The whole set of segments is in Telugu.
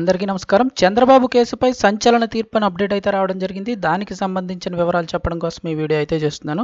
అందరికీ నమస్కారం. చంద్రబాబు కేసుపై సంచలన తీర్పు అని అప్డేట్ అయితే రావడం జరిగింది. దానికి సంబంధించిన వివరాలు చెప్పడం కోసం ఈ వీడియో అయితే చేస్తున్నాను.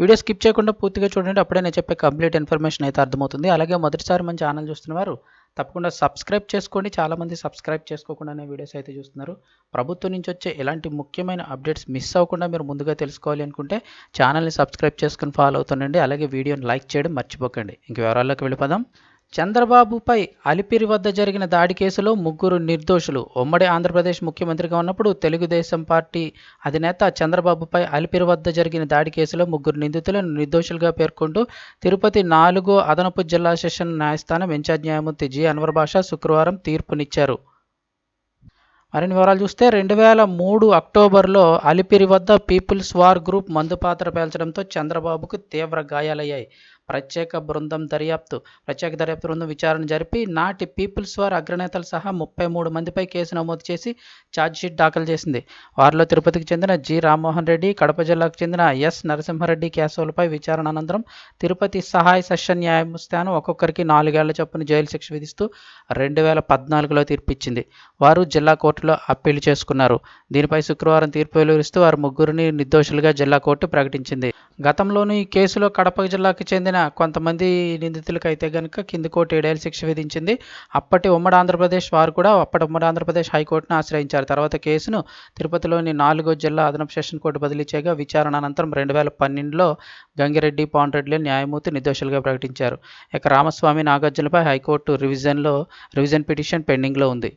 వీడియో స్కిప్ చేయకుండా పూర్తిగా చూడండి. అప్పుడే నేను చెప్పే కంప్లీట్ ఇన్ఫర్మేషన్ అయితే అర్థమవుతుంది. అలాగే మొదటిసారి మన ఛానల్ చూస్తున్నవారు తప్పకుండా సబ్స్క్రైబ్ చేసుకోండి. చాలామంది సబ్స్క్రైబ్ చేసుకోకుండానే వీడియోస్ అయితే చూస్తున్నారు. ప్రభుత్వం నుంచి వచ్చే ఎలాంటి ముఖ్యమైన అప్డేట్స్ మిస్ అవ్వకుండా మీరు ముందుగా తెలుసుకోవాలి అనుకుంటే ఛానల్ని సబ్స్క్రైబ్ చేసుకుని ఫాలో అవుతుండండి. అలాగే వీడియోని లైక్ చేయడం మర్చిపోకండి. ఇంక వివరాల్లోకి వెళ్ళిపోదాం. చంద్రబాబుపై అలిపిరి వద్ద జరిగిన దాడి కేసులో ముగ్గురు నిర్దోషులు. ఉమ్మడి ఆంధ్రప్రదేశ్ ముఖ్యమంత్రిగా ఉన్నప్పుడు తెలుగుదేశం పార్టీ అధినేత చంద్రబాబుపై అలిపిరి వద్ద జరిగిన దాడి కేసులో ముగ్గురు నిందితులను నిర్దోషులుగా పేర్కొంటూ తిరుపతి నాలుగో అదనపు జిల్లా సెషన్ న్యాయస్థానం ఇన్ఛార్జ్ న్యాయమూర్తి జి. అన్వర్ బాషా శుక్రవారం తీర్పునిచ్చారు. మరిన్ని వివరాలు చూస్తే రెండు వేల మూడు అక్టోబర్లో అలిపిరి వద్ద పీపుల్స్ వార్ గ్రూప్ మందు పాత్ర పేల్చడంతో చంద్రబాబుకు తీవ్ర గాయాలయ్యాయి. ప్రత్యేక బృందం దర్యాప్తు ప్రత్యేక దర్యాప్తు బృందం విచారణ జరిపి నాటి పీపుల్స్ వార్ అగ్రనేతలు సహా ముప్పై మూడు మందిపై కేసు నమోదు చేసి ఛార్జ్షీట్ దాఖలు చేసింది. వారిలో తిరుపతికి చెందిన జి. రామ్మోహన్ రెడ్డి కడప జిల్లాకు చెందిన ఎస్. నరసింహారెడ్డి కేసులపై విచారణ అనంతరం తిరుపతి సహాయ సెషన్ న్యాయస్థానం ఒక్కొక్కరికి నాలుగేళ్ళ చొప్పున జైలు శిక్ష విధిస్తూ రెండు వేల పద్నాలుగులో తీర్పిచ్చింది. వారు జిల్లా కోర్టులో అప్పీలు చేసుకున్నారు. దీనిపై శుక్రవారం తీర్పు వెలువరిస్తూ వారు ముగ్గురిని నిర్దోషులుగా జిల్లా కోర్టు ప్రకటించింది. గతంలోనూ ఈ కేసులో కడప జిల్లాకు చెందిన కొంతమంది నిందితులకు అయితే గనుక కింది కోర్టు ఏడేళ్ళ శిక్ష విధించింది. అప్పటి ఉమ్మడి ఆంధ్రప్రదేశ్ వారు కూడా అప్పటి ఉమ్మడి ఆంధ్రప్రదేశ్ హైకోర్టును ఆశ్రయించారు. తర్వాత కేసును తిరుపతిలోని నాలుగో జిల్లా అదనపు సెషన్ కోర్టు బదిలీ చేయగా విచారణ అనంతరం రెండు వేల పన్నెండులో గంగిరెడ్డి పాండ్రెడ్డిని న్యాయమూర్తి నిర్దోషులుగా ప్రకటించారు. ఇక రామస్వామి నాగార్జునపై హైకోర్టు రివిజన్లో రివిజన్ పిటిషన్ పెండింగ్లో ఉంది.